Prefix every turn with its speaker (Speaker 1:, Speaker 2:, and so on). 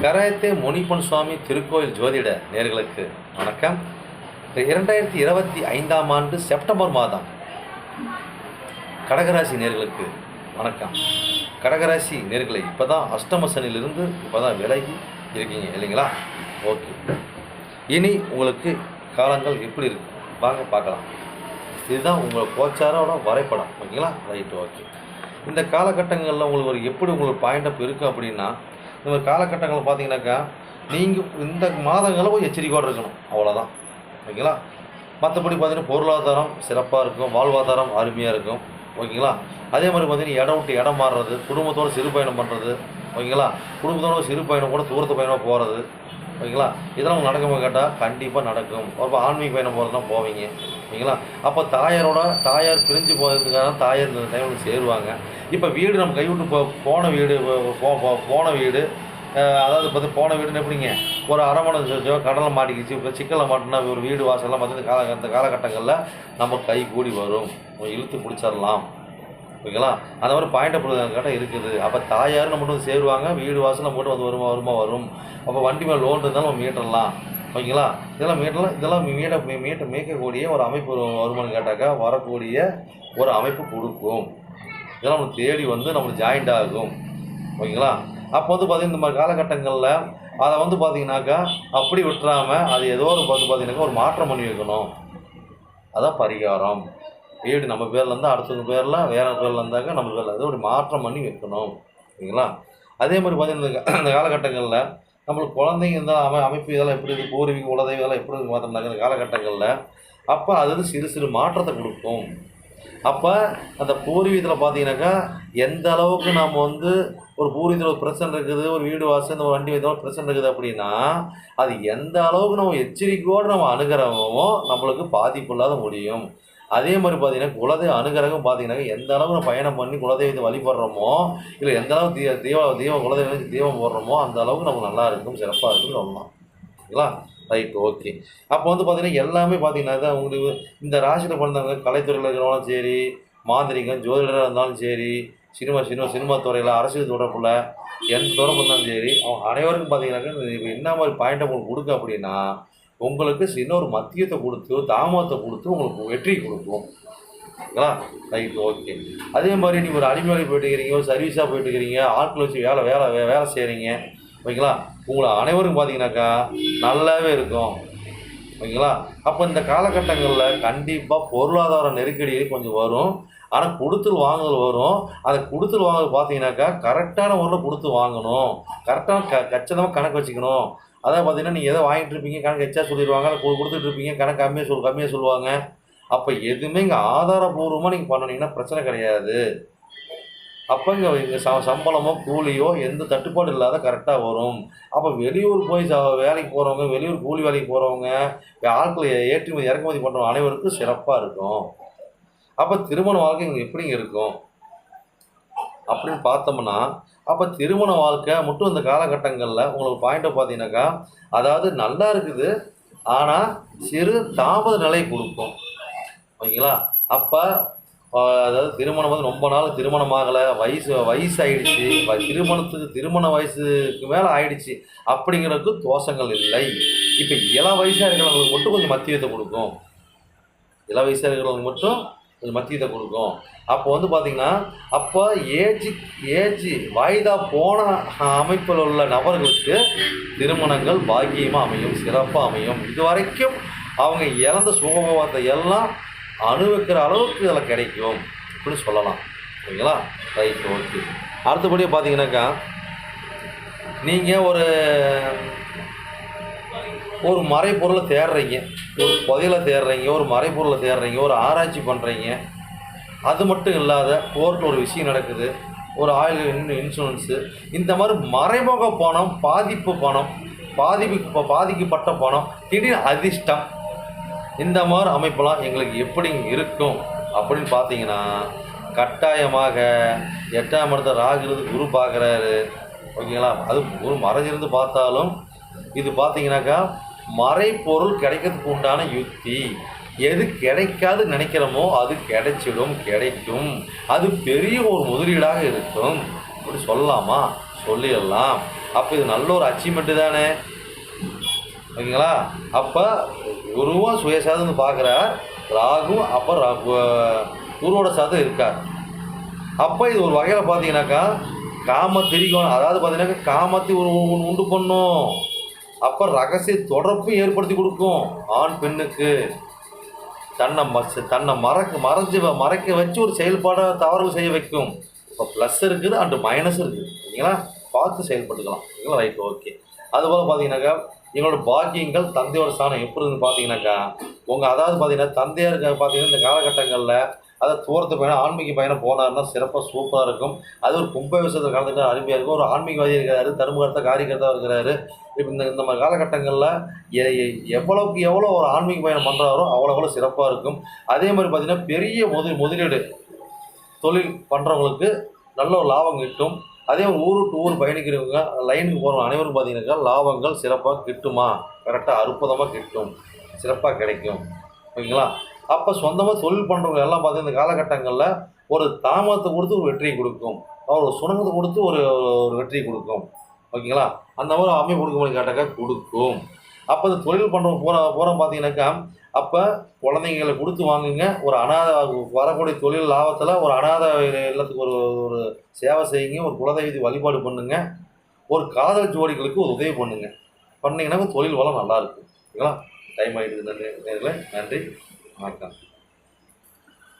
Speaker 1: கராயத்தே முனிப்பன் சுவாமி திருக்கோயில் ஜோதிட நேர்களுக்கு வணக்கம். இரண்டாயிரத்தி இருபத்தி ஐந்தாம் ஆண்டு செப்டம்பர் மாதம். கடகராசி நேர்களுக்கு வணக்கம். கடகராசி நேர்களை இப்போ தான் அஷ்டம சனிலிருந்து இப்போ தான் விலகி இருக்கீங்க இல்லைங்களா? ஓகே. இனி உங்களுக்கு காலங்கள் எப்படி இருக்கு? வாங்க பார்க்கலாம். இதுதான் உங்கள் கோச்சாரோட வரைபடம் ஓகேங்களா? Right okay. இந்த காலகட்டங்களில் உங்களுக்கு ஒரு எப்படி உங்களுக்கு பாயிண்ட் அப் இருக்குது அப்படின்னா இந்த மாதிரி காலகட்டங்கள் பார்த்தீங்கன்னாக்கா நீங்கள் இந்த மாதங்களில் கொஞ்சம் எச்சரிக்கையோடு இருக்கணும். அவ்வளோதான் ஓகேங்களா? மற்றபடி பார்த்தீங்கன்னா பொருளாதாரம் சிறப்பாக இருக்கும். வாழ்வாதாரம் அருமையாக இருக்கும். ஓகேங்களா? அதே மாதிரி பார்த்தீங்கன்னா இடம் விட்டு இடம் மாறுறது குடும்பத்தோடு சிறு பயணம் பண்ணுறது ஓகேங்களா? குடும்பத்தோட சிறு பயணம் கூட தூரத்து பயணம் போகிறது ஓகேங்களா? இதெல்லாம் உங்களுக்கு நடக்குமா கேட்டால் கண்டிப்பாக நடக்கும். ஒரு ஆன்மீக பயணம் போகிறதுனா போவீங்க. ஓகேங்களா? அப்போ தாயாரோட தாயார் பிரிஞ்சு போகிறதுக்காக தாயார் இந்த டைமில் சேருவாங்க. இப்போ வீடு நம்ம கைவிட்டு போ போன வீடு போ போன வீடு அதாவது பார்த்து போன வீடுன்னு எப்படிங்க? ஒரு அரமணை கடலை மாட்டிக்கிச்சு இப்போ சிக்கலை மாட்டினா ஒரு வீடு வாசல்லாம் பார்த்து இந்த கால இந்த காலகட்டங்களில் நம்ம கை கூடி வரும். இழுத்து பிடிச்சிடலாம் ஓகேங்களா? அந்த மாதிரி பாயிண்ட் கரெக்டாக இருக்குது. அப்போ தாயார் நம்ம வந்து சேருவாங்க வீடு வாசல் நம்ம மட்டும் வந்து வருமா வருமா வரும். அப்போ வண்டி மேலே லோன் இருந்தாலும் நம்ம மீட்டரலாம். ஓகேங்களா? இதெல்லாம் மீட்டலாம் இதெல்லாம் மீட மீட்ட மீட்கக்கூடிய ஒரு அமைப்பு வருமானு கேட்டாக்கா வரக்கூடிய ஒரு அமைப்பு கொடுக்கும். இதெல்லாம் நம்ம தேடி வந்து நம்மளுக்கு ஜாயிண்ட் ஆகும். ஓகேங்களா? அப்போ வந்து பார்த்தீங்கன்னா இந்த மாதிரி காலகட்டங்களில் அதை வந்து பார்த்தீங்கன்னாக்கா அப்படி விட்டுறாமல் அது ஏதோ ஒரு பார்த்து பார்த்தீங்கன்னாக்கா ஒரு மாற்றம் பண்ணி வைக்கணும். அதான் பரிகாரம். வீடு நம்ம பேரில் இருந்தால் அடுத்தவங்க பேரில் வேற பேரில் இருந்தாக்க நம்ம பேரில். அது ஒரு மாற்றம் பண்ணி வைக்கணும் ஓகேங்களா அதே மாதிரி பார்த்தீங்கன்னா இந்த காலகட்டங்களில் நம்மளுக்கு குழந்தைங்க இருந்தால் அமை அமைப்பு இதெல்லாம் எப்படி இருக்குது பூர்வீக உலகம் இதெல்லாம் எப்படி இருக்கு மாற்றினாங்க இந்த காலகட்டங்களில். அப்போ அது வந்து சிறு சிறு மாற்றத்தை கொடுக்கும். அப்போ அந்த பூர்வீகத்தில் பார்த்தீங்கன்னாக்கா எந்த அளவுக்கு நாம் வந்து ஒரு பூர்வீகத்தில் ஒரு பிரச்சனை இருக்குது ஒரு வீடு வாசல் இந்த வண்டி வைத்தாலும் ஒரு பிரச்சனை இருக்குது அப்படின்னா அது எந்த அளவுக்கு நம்ம எச்சரிக்கையோடு நம்ம அணுகிறவோ நம்மளுக்கு பாதிப்பு இல்லாத முடியும். அதே மாதிரி பார்த்தீங்கன்னா குலதெய்வ அனுகிரகம் பார்த்தீங்கன்னா எந்த அளவுக்கு நம்ம பயணம் பண்ணி குலதெய்வத்தை வழிபடுறோமோ இல்லை எந்த அளவுக்கு தீ தீப தீபம் குலதெய்வம் தீபம் போடுறோமோ அந்த அளவுக்கு நமக்கு நல்லா இருக்கும் சிறப்பாக இருக்கும்னு சொல்லலாம். ஓகேங்களா? Right okay. அப்போ வந்து பார்த்தீங்கன்னா எல்லாமே பார்த்தீங்கன்னா தான் உங்களுக்கு இந்த ராசியில் பிறந்தவங்க கலைத்துறையில் இருக்கிறவங்களும் சரி மாந்திரிகம் ஜோதிடராக இருந்தாலும் சரி சினிமா சினிமா சினிமா துறையில் அரசியல் தொடர்பில் எந்த தொடர்பு இருந்தாலும் சரி அவங்க அனைவருக்கும் பார்த்தீங்கன்னாக்கா இப்போ என்ன மாதிரி பாயிண்ட் உங்களுக்கு கொடுக்க அப்படின்னா உங்களுக்கு சின்ன ஒரு மத்தியத்தை கொடுத்து தாமதத்தை கொடுத்து உங்களுக்கு வெற்றி கொடுக்கும். ஓகேங்களா? ரைட் ஓகே அதே மாதிரி நீங்கள் ஒரு அடிமை வேலைக்கு போயிட்டு இருக்கிறீங்க ஒரு சர்வீஸாக போயிட்டு இருக்கிறீங்க ஆட்கள் வச்சு வேலை வேலை வேலை செய்கிறீங்க ஓகேங்களா? உங்களை அனைவரும் பார்த்தீங்கன்னாக்கா நல்லாவே இருக்கும். ஓகேங்களா? அப்போ இந்த காலகட்டங்களில் கண்டிப்பாக பொருளாதார நெருக்கடி கொஞ்சம் வரும். ஆனால் கொடுத்தல் வாங்குதல் வரும். அதை கொடுத்தல் வாங்குதல் பார்த்தீங்கன்னாக்கா கரெக்டான முறையில் கொடுத்து வாங்கணும். கரெக்டான க கச்சிதமாக கணக்கு வச்சுக்கணும். அதான் பார்த்தீங்கன்னா நீங்கள் எதை வாங்கிட்டு இருப்பீங்க கணக்கு எச்சா சொல்லிடுவாங்க இல்லை கொடுத்துட்டு இருப்பீங்க கணக்கு கம்மியாக சொல் கம்மியாக சொல்லுவாங்க. அப்போ எதுவுமே இங்கே ஆதாரபூர்வமாக நீங்கள் பண்ணினீங்கன்னா பிரச்சனை கிடையாது. அப்போ இங்கே இங்கே ச சம்பளமோ கூலியோ எந்த தட்டுப்பாடு இல்லாத கரெக்டாக வரும். அப்போ வெளியூர் போய் ச வேலைக்கு போகிறவங்க வெளியூர் கூலி வேலைக்கு போகிறவங்க ஆட்களை ஏற்றுமதி இறக்குமதி பண்ணுற அனைவருக்கும் சிறப்பாக இருக்கும். அப்போ திருமண வாழ்க்கை இங்கே எப்படிங்க இருக்கும்? அப்படின்னு பார்த்தோம்னா அப்போ திருமண வாழ்க்கை மட்டும் இந்த காலகட்டங்களில் உங்களுக்கு பாயிண்ட்டை பார்த்தீங்கன்னாக்கா அதாவது நல்லா இருக்குது ஆனால் சிறு தாமத நிலை கொடுக்கும். ஓகேங்களா? அப்போ அதாவது திருமணம் வந்து ரொம்ப நாள் திருமணம் ஆகலை வயசு வயசு ஆயிடுச்சு வ- திருமணத்துக்கு திருமண வயசுக்கு மேலே ஆயிடுச்சு அப்படிங்கிறதுக்கு தோஷங்கள் இல்லை. இப்போ இள வயசாக இருக்கிறவங்களுக்கு மட்டும் கொஞ்சம் மத்தியத்தை கொடுக்கும். இள வயசாக இருக்கிறவங்களுக்கு மட்டும் கொஞ்சம் மத்தியத்தை கொடுக்கும். அப்போ வந்து பார்த்திங்கன்னா அப்போ ஏஜி ஏஜி வாய்தா போன அமைப்பில் உள்ள நபர்களுக்கு திருமணங்கள் பாக்கியமாக அமையும் சிறப்பாக அமையும். இது வரைக்கும் அவங்க இழந்த சுகபோகத்தை எல்லாம் அனுபவிக்கிற அளவுக்கு இதில் கிடைக்கும் அப்படின்னு சொல்லலாம். ஓகேங்களா ரைட் ஓகே. அடுத்தபடியாக பார்த்தீங்கன்னாக்கா நீங்கள் ஒரு ஒரு மறைப்பொருளை தேடுறீங்க ஒரு புதையலை தேடுறீங்க ஒரு மறைப்பொருளை தேடுறீங்க ஒரு ஆராய்ச்சி பண்ணுறீங்க அது மட்டும் இல்லாத கோர்ட்டில் ஒரு விஷயம் நடக்குது ஒரு ஆயுள் இன் இன்சூரன்ஸு இந்த மாதிரி மறைமுக பணம் பாதிப்பு பணம் பாதிப்பு பாதிக்கப்பட்ட பணம் திடீர் அதிர்ஷ்டம். இந்த மாதிரி அமைப்பெல்லாம் எங்களுக்கு எப்படி இருக்கும் அப்படின்னு பார்த்தீங்கன்னா கட்டாயமாக எட்டாம் இடத்த ராகு குரு பார்க்குறாரு. ஓகேங்களா? அது குரு மறைஞ்சிருந்து பார்த்தாலும் இது பார்த்தீங்கன்னாக்கா மறைப்பொருள் கிடைக்கிறதுக்கு உண்டான யுக்தி. எது கிடைக்காது நினைக்கிறோமோ அது கிடைச்சிடும் கிடைக்கும். அது பெரிய ஒரு முதலீடாக இருக்கும். அப்படி சொல்லலாமா? சொல்லிடலாம். அப்போ இது நல்ல ஒரு அச்சீவ்மெண்ட்டு தானே? ஓகேங்களா? அப்போ குருவும் சுயசாதம் பார்க்குறார். ராகு அப்போ ரா குருவோட சாதம் இருக்கார். அப்போ இது ஒரு வகையில் பார்த்தீங்கன்னாக்கா காம திரிகோணம் அதாவது பார்த்தீங்கன்னாக்கா காமத்தை ஒரு ஒன்று உண்டு பண்ணும். அப்போ ரகசிய தொடர்பும் ஏற்படுத்தி கொடுக்கும். ஆண் பெண்ணுக்கு. தன்னை ம- தன்னை மறக்க மறைஞ்சு வ- மறைக்க வச்சு ஒரு செயல்பாடை தவறு செய்ய வைக்கும். இப்போ ப்ளஸ் இருக்குது அண்டு மைனஸ் இருக்குது. சரிங்களா? பார்த்து செயல்பட்டுக்கலாம். ஓகேங்களா ரைட் ஓகே அதுபோல் பார்த்தீங்கன்னாக்கா எங்களோட பாக்கியங்கள் தந்தையோட ஸ்தானம் எப்படி இருந்து பார்த்தீங்கன்னாக்கா உங்கள் அதாவது பார்த்தீங்கன்னா தந்தையாருக்கு பார்த்தீங்கன்னா இந்த காலகட்டங்களில் அதை தூரத்து பயணம் ஆன்மீக பயணம் போனாருன்னா சிறப்பாக சூப்பராக இருக்கும். அது ஒரு கும்ப விஷயத்தில் அருமையாக இருக்கும். ஒரு ஆன்மீகவாதி இருக்கிறாரு தர்மகர்த்தா காரியகர்த்தா இருக்கிறாரு. இப்போ இந்த இந்த மாதிரி காலகட்டங்களில் எ- எவ்வளவுக்கு எவ்வளோ ஒரு ஆன்மீக பயணம் பண்ணுறாரோ அவ்வளோ அவ்வளோ சிறப்பாக இருக்கும். அதே மாதிரி பார்த்திங்கன்னா பெரிய முதல் முதலீடு தொழில் பண்ணுறவங்களுக்கு நல்ல ஒரு லாபம் கிட்டும். அதே மாதிரி ஊர் ஊர் பயணிக்கிறவங்க லைனுக்கு போகிறவங்க அனைவரும் பார்த்தீங்கன்னாக்கா லாபங்கள் சிறப்பாக கிட்டுமா? கரெக்டாக அற்புதமாக கிட்டும். சிறப்பாக கிடைக்கும். ஓகேங்களா? அப்போ சொந்தமாக தொழில் பண்ணுறவங்க எல்லாம் பார்த்தீங்கன்னா இந்த காலகட்டங்களில் ஒரு தாமதத்தை கொடுத்து ஒரு வெற்றியை கொடுக்கும். ஒரு சுணங்கத்தை கொடுத்து ஒரு ஒரு வெற்றியை கொடுக்கும். ஓகேங்களா? அந்த மாதிரி அமைப்பு கொடுக்க கேட்டாக்கா கொடுக்கும். அப்போ இந்த தொழில் பண்ணுறவங்க போகிற போகிறோம் பார்த்தீங்கன்னாக்கா அப்போ குழந்தைங்களை கொடுத்து வாங்குங்க. ஒரு அனாதை வரக்கூடிய தொழில் லாபத்தில் ஒரு அனாதை இல்லத்துக்கு ஒரு ஒரு சேவை செய்யுங்க. ஒரு குலதெய்வத்தை வழிபாடு பண்ணுங்க. ஒரு காதல் ஜோடிகளுக்கு ஒரு உதவி பண்ணுங்க. பண்ணிங்கன்னா தொழில் வளம் நல்லாயிருக்கும் ஓகேங்களா? டைம் ஆகிடுது நன்றி. நன்றி. நன்றி வணக்கம்